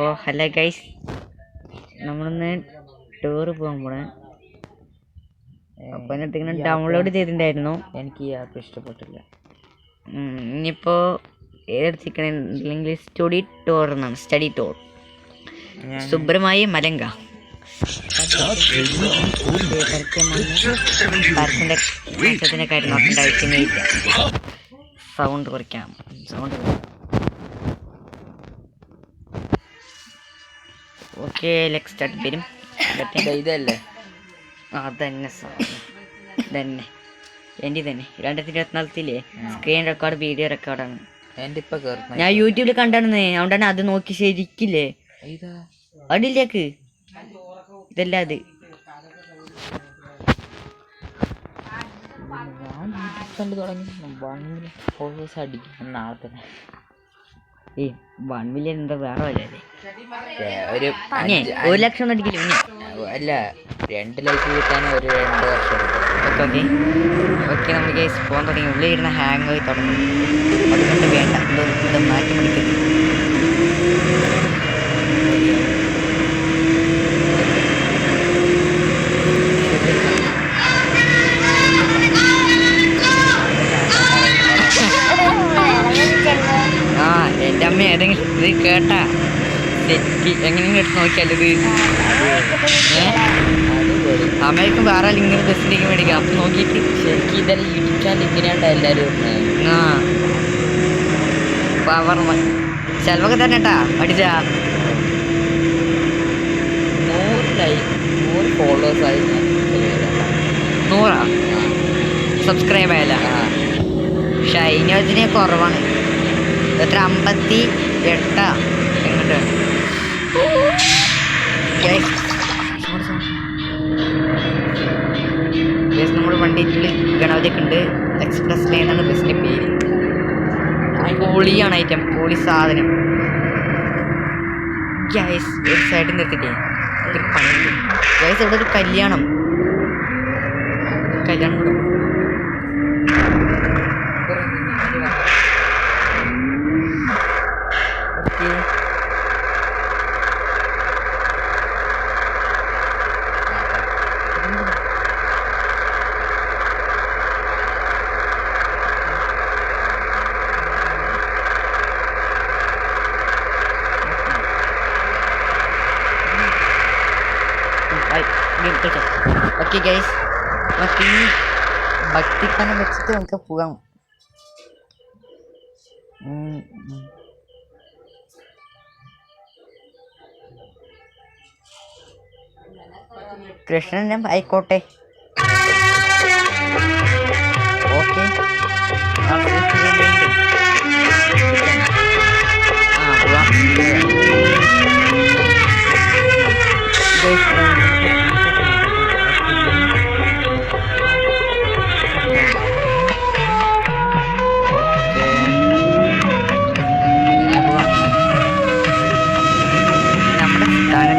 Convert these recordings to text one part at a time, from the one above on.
ഓ hello guys. നമ്മളിന്ന് tour പോകാൻ പോണേ. അപ്പൊ എന്നിട്ട് ഇങ്ങനെ ഡൗൺലോഡ് ചെയ്തിട്ടുണ്ടായിരുന്നു. എനിക്ക് ഈ ആപ്പ് ഇഷ്ടപ്പെട്ടില്ല. ഇനിയിപ്പോൾ ഇനിയിപ്പോ ഏതെടുത്തിരിക്കണെങ്കിൽ സ്റ്റഡി ടൂർ എന്നാണ്. സ്റ്റഡി ടൂർ സുബ്രമായി മലങ്ക. സൗണ്ട് കാര്യം നോക്കേണ്ട ആവശ്യമേയില്ല സൗണ്ട് കുറയ്ക്കാം. സൗണ്ട് ഓക്കെ ലെക്സ് സ്റ്റാർട്ട് വരും. ഇതല്ലേ? അതന്നെ സാധനം തന്നെ എന്റെ തന്നെ രണ്ടായിരത്തി ഇരുപത്തിനാലത്തില്ലേ സ്ക്രീൻ റെക്കോർഡ് വീഡിയോ റെക്കോർഡാണ് ഞാൻ യൂട്യൂബിൽ കണ്ടാണെന്ന്. അതുകൊണ്ടാണ് അത് നോക്കി ശരിക്കില്ലേ? അടിയിലേക്ക് ഇതല്ല അത്? കണ്ട് തുടങ്ങി. ഭംഗി ഫോളോവേഴ്സ് അടിക്കും. നാളെ തന്നെ. ഏ വൺ മില്യൺ എന്താ വേറെ വല്ലേ ഏ, ഒരു ഒരു ലക്ഷം ഒന്നും അടിക്കില്ല അല്ല രണ്ട് ലൈഫ് കിട്ടാൻ ഒരു രണ്ട് വർഷം. Okay okay. ഓക്കെ നമ്മൾ കേസ് പോകാൻ തുടങ്ങി. ഉള്ളിൽ ഇരുന്ന് ഹാങ് ആയി തുടങ്ങി. അതുകൊണ്ട് വേണ്ട. മാറ്റി പിടിക്കരുത്. ഇത് കേട്ടാ? തെറ്റി എങ്ങനെയെങ്കിലും എടുത്ത് നോക്കിയാലത് അമ്മയ്ക്കും വേറെ ഇങ്ങനെ ബസ്സിലേക്ക് മേടിക്കാം അപ്പം നോക്കിയിട്ട് ശരിക്കും ഇതെല്ലാം ഇടിക്കാൻ ഇങ്ങനെയാണ്ടാ എല്ലാരും ആ. പവർ ചെലവൊക്കെ തന്നെ കേട്ടാ അടിച്ചാ നൂറ് ലൈക്ക് നൂറ് ഫോളോവേഴ്സ് ആയി ഞാൻ ചെയ്തതാ. നൂറാ? സബ്സ്ക്രൈബ് ആയല്ല. ഷൈനോജിനെ കുറവാണ്. എത്ര? അമ്പത്തി എട്ടാ എങ്ങോട്ട്? നമ്മുടെ വണ്ടിയിൽ ഗണപതിയൊക്കെ ഉണ്ട് എക്സ്പ്രസ് ലൈൻ ആണ് ബസ്സിന്റെ പേര്. പൊളിയാണ് ഐറ്റം പൊളി സാധനം. ഗ്യാസ് ഒരു സൈഡിൽ നിർത്തിട്ടേ ഒരു പണിയുണ്ട്. ഗൈസ് ഇവിടെ ഒരു കല്യാണം. കല്യാണം കൂടെ ഓക്കെ ഓക്കെ ഗൈസ് നമുക്ക് ഈ ഭക്തിപ്പനം വെച്ചിട്ട് നമുക്ക് പോകാം. കൃഷ്ണനും ആയിക്കോട്ടെ.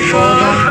before.